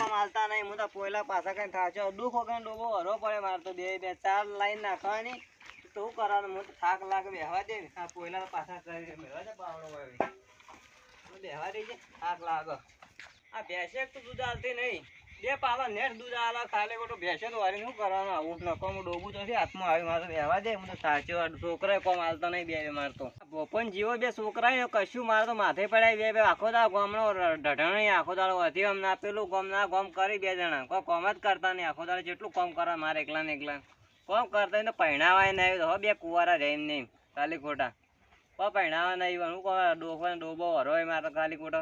એ માલતા નહીં. હું તો પોયલા પાછા કઈ થાચો. દુઃખ વગર ડોબો હરો પડે મારે તો બે બે, ચાર લાઈન નાખવાની. તો કરવાનું? હું થાક લાગે બેહવા દે. આ પોયલા પાછા કરી મેળવા દે બાવડો વાળી બેહવા દે થાક લાગે. આ ભેંસે તો દૂધ હાલતી નહીં. બે પાલા નેટ દૂધ આલા ખાલી ખોટું બેસે તો વારી શું કરવાનું આવું? નકો હું ડોબું તો નથી, હાથમાં આવી મારે રહેવા દે, હું તો સાચો છોકરા કોમ હાલતા નહીં બે મારતો બપન જીવો બે છોકરા કશું મારે તો માથે પડાય બે બે આખો દા ગોમનો ઢઢણ આખો દાડો વધી અમને આપેલું પેલું ગમ ના ગમ કરી બે જણા. કોઈ કોમ જ કરતા નહીં, આખો દાડો જેટલું કોમ કરવા મારે એકલા ને એકલા કોમ કરતા તો પહેણાવાય નહીં હો બે કુવારા રહે નહીં ખાલી ખોટા. કોઈ પહેણાવા નહીં હું કોઈ ને ડોબો હરો એ મારે ખાલી ખોટો.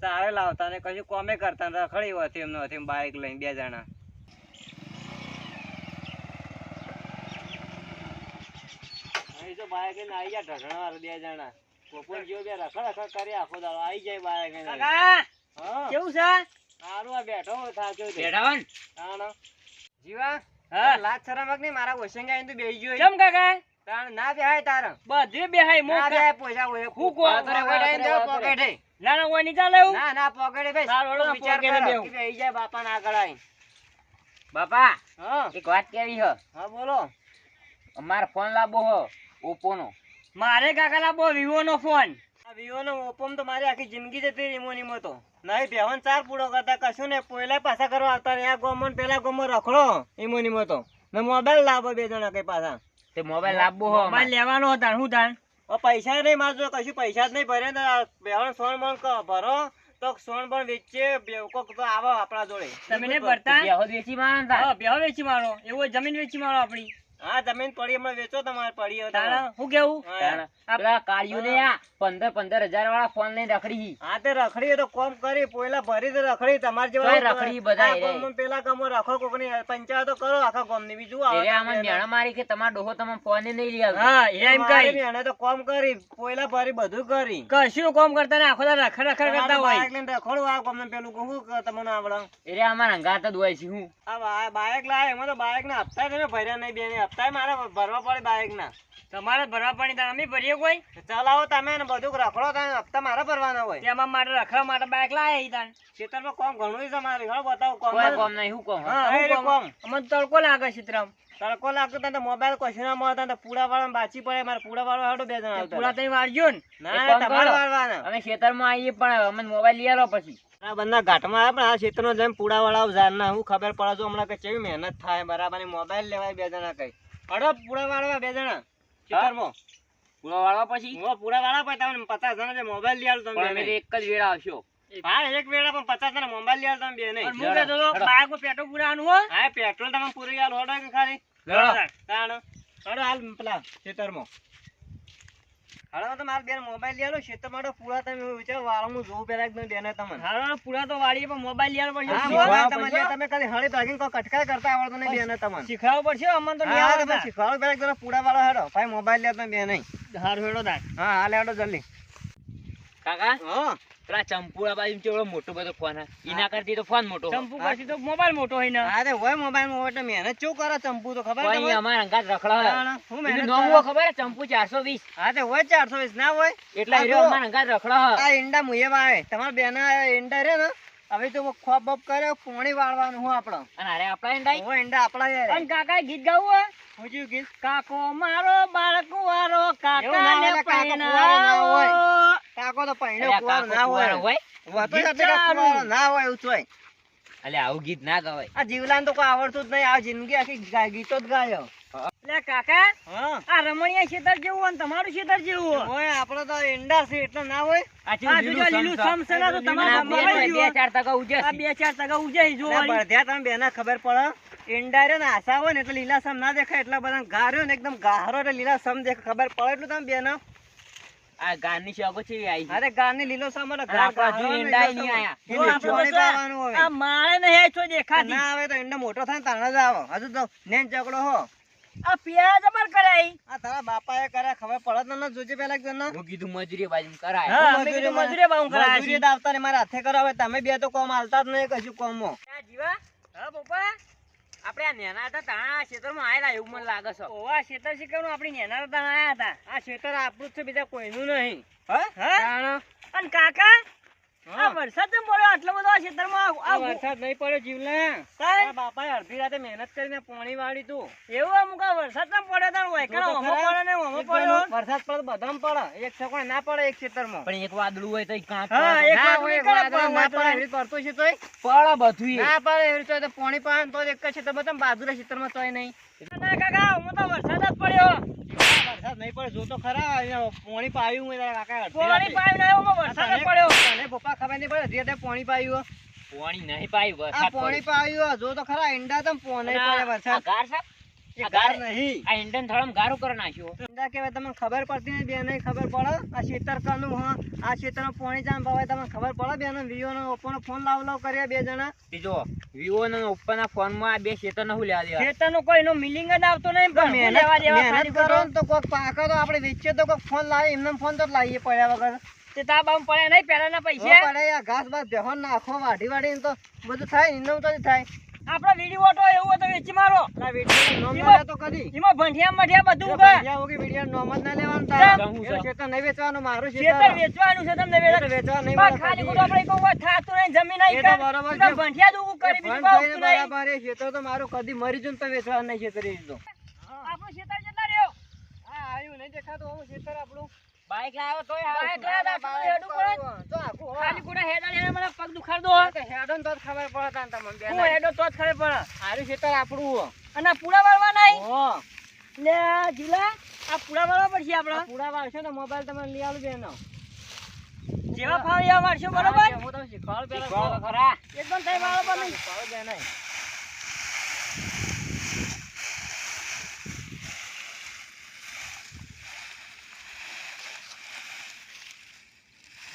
સારે લાવતા ને કશું કોમે કરતા ને રખડી હોતી એમને હતી બાઇક લઈને બે જણા. તો બાઇક લઈને આવી જાય ઢઢણા વાળા બે જણા. પોપટ જેવો બે રખડ રખડ કરી આખો દાડો આવી જાય બાઇક લઈને. હા. કેવું છે? સારું આ બેઠો થાક્યો. બેઠાવન તાણ. જીવા હા. લાજ શરમ મારા ઓશંગા આઈને તો બેહી ગયો ચમ કાકા? ના બેહાય તારા બધે બેહાય મો ના પૈસા હોય હું દે, પોકેટે. ના ના ચાલે એવું ના ના પોકેટે બેસ. સારું, વિચાર પોકેટે કે બેહી. જાય બાપાના આગળ આઈને. બાપા હા. એક વાત કેવી હ? હા બોલો. અમારે ફોન લાબો હો ઓપ્પો નો મારે કાકા લાવો વિવો નો ફોન. વિવો નો ઓપો તો મારી આખી જિંદગી જતી રીમો મોની મો તો. નહીં બેહન ચાર પૂરો કરતા કશું ને પહેલા પાછા કરવા આવતા ને આ પેલા ગોમો રખડો ઈમોની મો તો. ને મોબાઈલ લાવો બે જણા કઈ પાછા. તે મોબાઈલ લાવવો હો મોબાઈલ લેવાનો હતા શું તાણ પૈસા નહીં મારજો કશું પૈસા જ નહીં ભરે ને. બેહણ સોણ બણ ક- ભરો તો સોણ પણ વેચે બે- કોક તો આવો આપણા જોડે. તમે નહીં ભરતા? બેહો વેચી મારો બેહો વેચી મારો એવો જમીન વેચી મારો આપણી. હા જમીન પડી હમણાં વેચો તમારે પડી હવે શું કેવું? હા, તાણ. યાર. પેલા કાળિયું ને આ પંદર પંદર હજાર વાળા ફોન લઈને રખડી હા. તે રખડી તો કોમ કરી પોયલા ભરી તો રખડી તમારે જેવા રખડી બધાય આ રે. ગામમાં પેલા ગામમાં પંચાયતો કરો આખા ગામની બીજું આવે આમાં મેણા મારી કે તમારો ડોહો તમે ફોન નહીં લઈ આવતો. હા એ એમ કઈ. તો કોમ કરી પોયલા ભરી બધું કરી. કશું કોમ કરતા ને આખો દાડો રખડ રખડ કરતા તમારે હોય. રખડવું આ કોમ પેલું કહું તમને આવડે? એટલે અમારા હંગાત જ હોય છે હું. આ બા- બાઇક એમાં તો બાઇક ના હપ્તા તમે ભર્યા નહીં બેને હપ્તા મારે ભરવા પડે બાઇક ના તમારે ભરવા પડી અમે ભરીએ કોઈ? ચલાવો તમે ને બધું રખડો તમે હપ્તા મારે ભરવાના હોય. તેમાં માટે રખડવા માટે બાઇક લાવે તાણ. ખેતરમાં કોમ ઘણું છે મારે બતાવો કોમ કોમ નહીં હું કોમ? હા કોમ? અમને તડકો લાગે ચિત્રમ તડકો લાગતો તને મોબાઈલ કશું ના મળતા તો પૂડા વાળા બાચી પડે મારે પૂડા વાળો હાડો બે જણા પૂડા પૂરા તઈ વાળજો ને. ના તમારે વાળવાના. અમે ખેતરમાં આવીએ પણ અમે મોબાઈલ લઈ આવો પછી. આ ઘાટમાં આવે પણ આ ક્ષેત્રનો જેમ પૂડા વાળા જાણના હું ખબર પડે છું હમણાં કે કેવી મહેનત થાય બરાબર મોબાઈલ લેવાય બે જણા કઈ. પડો પૂડા વાળવા બે જણા ખેતરમાં. પૂરો વાળવા પછી? હું પૂડા વાળા પછી તમને પચાસ જણા જે મોબાઈલ લઈ આલું તમે એક જ વેળા આવશો. હા એક વેળા પણ પચાસ જણા મોબાઈલ લઈ તમે બે નહીં. હું કહેતો હતો, હેડો. પેટ્રોલ પુરાવાનું હોય હા પેટ્રોલ તમે પૂરું હડો. ખાલી હાલ પેલા ખેતરમાં. હડો તો મારે બેન મોબાઈલ લેવા પૂરા તમે વિચાર વાળો હું જોઉં પેલા એકદમ બેને તમને. હારો પૂરા તો વાળીએ પણ મોબાઈલ લેવાનો પડશે. મોબાઈલ તમે તમે ખાલી હળી ભાગીને કોઈ કટકાઈ કરતા આવડતું નહીં બેને તમને. શીખવાડવું પડશે અમને તો નહીં. શીખવાડો પેલા જણા વાળો હેડો. ભાઈ મોબાઈલ લે તમે બે નહીં હારું હેડો તાણ. હા હાલ હેડો જલ્દી. કાકા? હા. પેલા ચંપુડા બાજુ ચેવડો મોટો બધો ફોન એના કરતી તો ફોન મોટો ચંપુ પછી તો મોબાઈલ મોટો હોય ને. અરે હોય મોબાઈલમાં એટલે મહેનત ચેવું કરે ચંપુ તો ખબર કોઈ તમને? અંગાત રખડા હે. હું મહેનત નામ ખબર ચંપુ ચારસો વીસ. હા તે હોય ચારસો વીસ ના હોય? એટલે એ અંગાત રખડા હે. આ ઈંડા મુયે આવે તમારા બેન ઈંડા રે ને હવે તો ખોપ બોપ કરે પોણી વાળવાનું હું આપણો. અને અરે આપડા ઈંડા. હોય ઈંડા આપણા યાર. અને કાકા ગીત ગાવું હોય? હું કીધું. કાકો મારો બાળકુવારો એવું ના કાકો કુંવારો ના હોય. પરણાવો. કાકો તો પૈણો અરે આ કુંવારો કાકો ના હોય. હોય? હોતો જ ગીત એટલે કાકો ચાલુ. કુંવારો ના હોય એવું જ અલે આવું ગીત ના ગવાય. આ જીવલાને તો કોઈ આવડતું જ નહીં આ જિંદગી આખી ગીતો જ ગાયો. એટલે કાકા આ રમણીયા ખેતર જેવું હોય તમારું ખેતર જેવું હોય. હોય આપણે તો ઈંડા છે એટલે ના હોય. આ આ લીલું સમસમ તો અને બે ચાર ટકા ઉજે આ બે ચાર ટકા એટલે જોવાની બળધ્યા તમે બેના ખબર પડે. ઈંડા રે ને આશા હોય ને એટલે લીલાસમ ના દેખાય એટલા બધા ગાર્યો ને એકદમ ગારો એટલે લીલાસમ દેખાય ખબર પડે એટલું તમે બેના. આ ગાની શોખ છે આવી અરે ગાની લીલો એટલે ઘર ઈંડાય લીલોસમ નહીં આયા. આ માળે ને છો દેખાતી. ના આવે તો ઈંડા મોટો થાય તાણે જ આવો. હજુ તો નેન ચકડો હો. આ પિયા જબર કરાઈ આ તારા બાપાએ કર્યા ખબર પડત ન જોજે પેલા જણને. હું કીધું મજૂરી બાજુ કરાય. હા કીધું મજૂરી બાઉ કરાય. મજૂરી દાવતા ને મારા હાથે કરાવે તમે બે તો કોમ હાલતા જ નહીં કશું કોમો જીવા. હા પપ્પા. આપણે આ નેના હતા તાણા ક્ષેત્રમાં આયેલા એવું મને લાગે છે. ઓવા શેતર શીખવાનું આપણી નેના હતા આયા હતા. આ ક્ષેત્ર આપણું જ છે બીજા કોઈનું નહીં. હા? હા અને કાકા? આ હા. વરસાદ કેમ પડ્યો આટલો બધો આ ક્ષેત્રમાં આ- વરસાદ નહીં પડ્યો જીવલે? બાપાએ અડધી રાતે મહેનત કરીને પાણી વાળી તું. એવું અમુક આ વરસાદ કેમ પડ્યો તાર વૈકણો જો ઓમો પડે ને ઓમો એક પડ્યો. વરસાદ પડે તો બધામાં પડે. એક સકોણ ના પડે એક ક્ષેત્રમાં પણ એક વાદળું હોય તો કાંક હા, એક વાદળું ના પડે એવી પડતું છે તોય. પડે બધું ના પડે એવી તો પાણી પાન તો એક ક્ષેત્રમાં તો બાજુના ખેતરમાં તોય નહીં. ના કાકા હું તો વરસાદ જ પડ્યો. નહીં પડે જો તો ખરા પોણી પાણી પાયું હોય કાકા પોણી પાયું. પાણી ના ઓમો વરસાદ પડ્યો. અને પપ્પા ખબર નહીં પડે જે પોણી પાણી પાયું પોણી નહીં પાયું વરસાદ પોણી પાયું જો તો ખરા ઈંડા તો પાણી પડે વરસાદ. ગાર સાહેબ, એ આ ગાર ગાર- નહીં. આ ઈંડન થળમ ગારું કરી નાખ્યો. ઈંડા કહેવાય તમને ખબર પડતી નહીં બેને ખબર પડે? આ ખેતર કનું હા આ ખેતરમાં પાણી જામ ભાવે તમને ખબર પડે? બેન વિવો નો ઓપ્પોનો ફોન લાવ લાવ કર્યા બે જણા. બીજો વિવો અને ઓપ્પોના ફોનમાં આ બે ક્ષેત્રનું લેવા દેવા? ખેતરનો કોઈ એનો મિલિંગ જ આવતો નહીં તો પણ હું લેવા દેવા કરો તો પાકે તો આપણે વેચીએ તો ફોન લાવે એમને ફોન તો લાવીએ પડ્યા વગર. તે તાપ આમ પડે નહીં પહેલાના હો પૈસા. પડે આ ઘાસ બાસ બેહોન નાખો વાઢી વાઢીને તો બધું થાય ને એમને તો થાય. આપડે વીડિયો ઓટો એવું હતો વેચી મારો. આ વીડિયો નોમ ના તો કદી. એમાં ભંઠિયા મઠિયા બધું ઉગે ભંઠિયા હોગી વીડિયો નોમ જ ના લેવાનું તારે. ખેતર નહીં વેચવાનું મારું ખેતર ખેતર વેચવાનું છે તમને ખેતર વેચવા વેચવા નહીં પણ ખાલી ગોડો આપણે કોઈ વાત થાતું નહીં જમીન તો કર. બરોબર છે. ભંઠિયા ઊભું કરી બીજું કોઈ નહીં. બરાબર ખેતર તો મારું કદી મરી જું ને તો વેચવાનું નહીં ખેતર એ તો આપણું ખેતર કેટલા રહ્યો. હા આવ્યું નહીં દેખાતો હું ખેતર આપણું. બાઈક લાવ્યો તોય બાઈક ના, લાવ્યા ના, તા, હેડું પડે. તો આખું હો. ખાલી ખોટા હેડા હેડા મને પગ દુખાડતો હેડો તો ખબર પડે તાન તમને બેને. હું હેડો તો જ ખબર પડે હારું ખેતર આપણું અને પૂરા વાળવા નહીં હો. લે જીલા આ પૂરા વાળવા પડશે આપણે પૂરા વાળશો ને મોબાઈલ તમે લઈ આવું બેનો જેવા ફાવે એવા વાળશો બરોબર હું તમને શીખવાડું. શીખવાડો ખરા. એકદમ થઈ વાળો પણ નહીં શીખવાડું.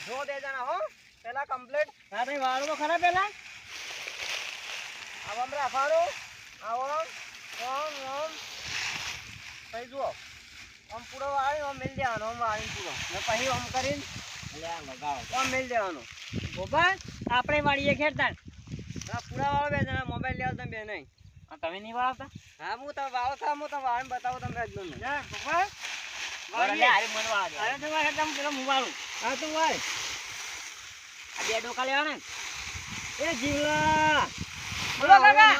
જો બે જણા હો પેલા કમ્પ્લીટ હા ભાઈ વાળો તો ખરા પેલા રાખવાનું આવો. ઓમ ઓમ. પછી જુઓ. આમ પૂરો વાળી આમ મેલ દેવાનો આમ વાળીને પૂરો ને પછી આમ કરીને આમ મેલ દેવાનો. બોબા આપણે વાળીએ ખેડતા પૂરા વાળો બે જણા મોબાઈલ લેવા તમે બે નહીં. તમે નહીં વાળતા? હા હું તમે વાળો થા હું તમે વાળીને બતાવું તમે રાજનો જા. અરે તમારે હેડતા હું પેલો હું વાળું? હા તું વાય આ બે ડોકા લેવાના એ જીવલા. બોલો કાકા.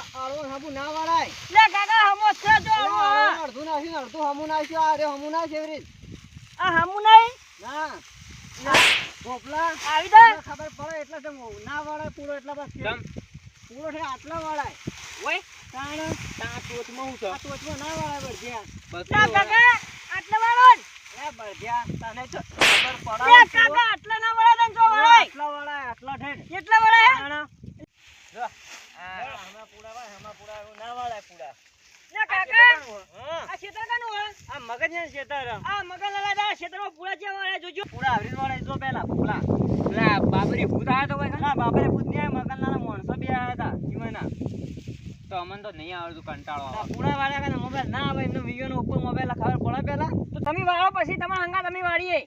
ના વાળાય. લે કાકા હમો છે જો હમો. અડધું નાખ્યું અડધું હમું નાખ્યું. આ રે ના છે આ હમુ નહીં? ના. ના ભોપલા આવી જા. ખબર પડે એટલે તો ના વાળાય પૂરો એટલા બસ પૂરો છે આટલા વાળાય. ઓય, તાણ તારા ટોચમાં હું છે? આ ટોચમાં ના બધું લે વાળા. કાકા આટલે વાળો એ બળજ્યા તને તો ખબર લે કાકા આટલે ના વાળા તને જો વાળાય. આટલા આટલા ઠેઠ. કેટલા વાળા તાણ. જો, હા. જો, આમાં પૂરા વાળાય, આમાં પૂરા ના. લે કાકા. આ ખેતર કાનું આ ખેતર આ લાલા દા વાળા જોજો જો. પેલા પેલા બાબરી ભૂત તો કોઈ ના બાપરે ભૂત માણસો બી આયા હતા. તો અમને તો નહીં આવડતું કંટાળો આવે. પૂરા વાળા કાને મોબાઈલ ના આવે એમનો વિડીયોનો ઉપર મોબાઈલ ખબર પડે પેલા. તો તમે વાળો પછી તમારા હંગા તમે વાળીએ.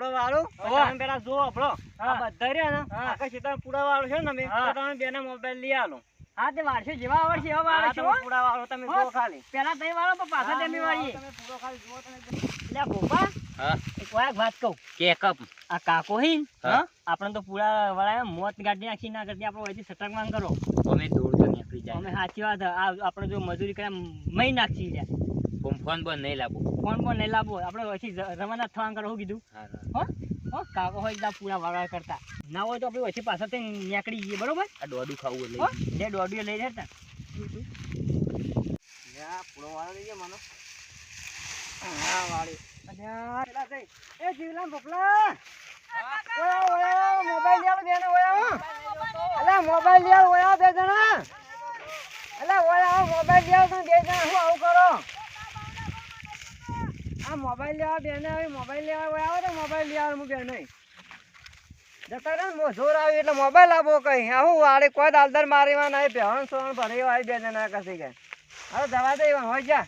હું પૂરો વાળું હોવે. તમે પેલા જુઓ આપણો બધા રહ્યા ને આખા ખેતર પૂરા વાળો છે ને તમે હા. તો મોબાઈલ લઈ આલો. હા તે વાળશે જેવા આવડશે એવા વાળશે પૂરા વાળો તમે હો. ખાલી. પેલા તઈ વાળો પણ પાછા તમે વાળીએ. તમે પૂરો ખાલી જુઓ તમે લે ભોપા હા. એક વાત કહું. કે કપ આ કાકો હી હા. આપણે તો પૂરા વાળા મોત ગાડી નાખી ના કરતી આપણે અહીંથી સટક માંગ કરો. અમે દૂર તો નીકળી જાય. અમે સાચી વાત આપડે આપણે જો મજૂરી કર્યા મહી નાખી લે ફોન ફોન બંધ નહીં લાવો. ફોન પણ નહીં લાવો આપણે પછી રવાના થવા કરો કીધું. હા, હા. કાકો હોય એકદમ પૂરા વાળા કરતા. ના હોય તો આપણે પછી પાછળથી નીકળી જઈએ બરોબર? આ દોડું ખાવું હો? જે દોડું લઈ જતા પૂરો વાળો લઈ ગયો મને. હા વાળી. એ જીવલા ઓયા, મોબાઈલ લઈ આવો બેને, ઓયા. અલા, મોબાઈલ લઈ આવો, ઓયા, બે જણા. અલા, ઓયા, મોબાઈલ લઈ આવો, તમે બે જણા. શું આવું કરો? આ મોબાઈલ લેવા બેને આવી, મોબાઈલ લેવા આવે તો મોબાઈલ લેવા હું બેને જતા રહે ને જોર આવી એટલે મોબાઈલ આપો કઈ. હું વાળી કોઈ દાલદર મારીવા નહીં પહેણ સોણ ભરી આવી બે જણા કસી કઈ હવે જવા દે હોય, જા.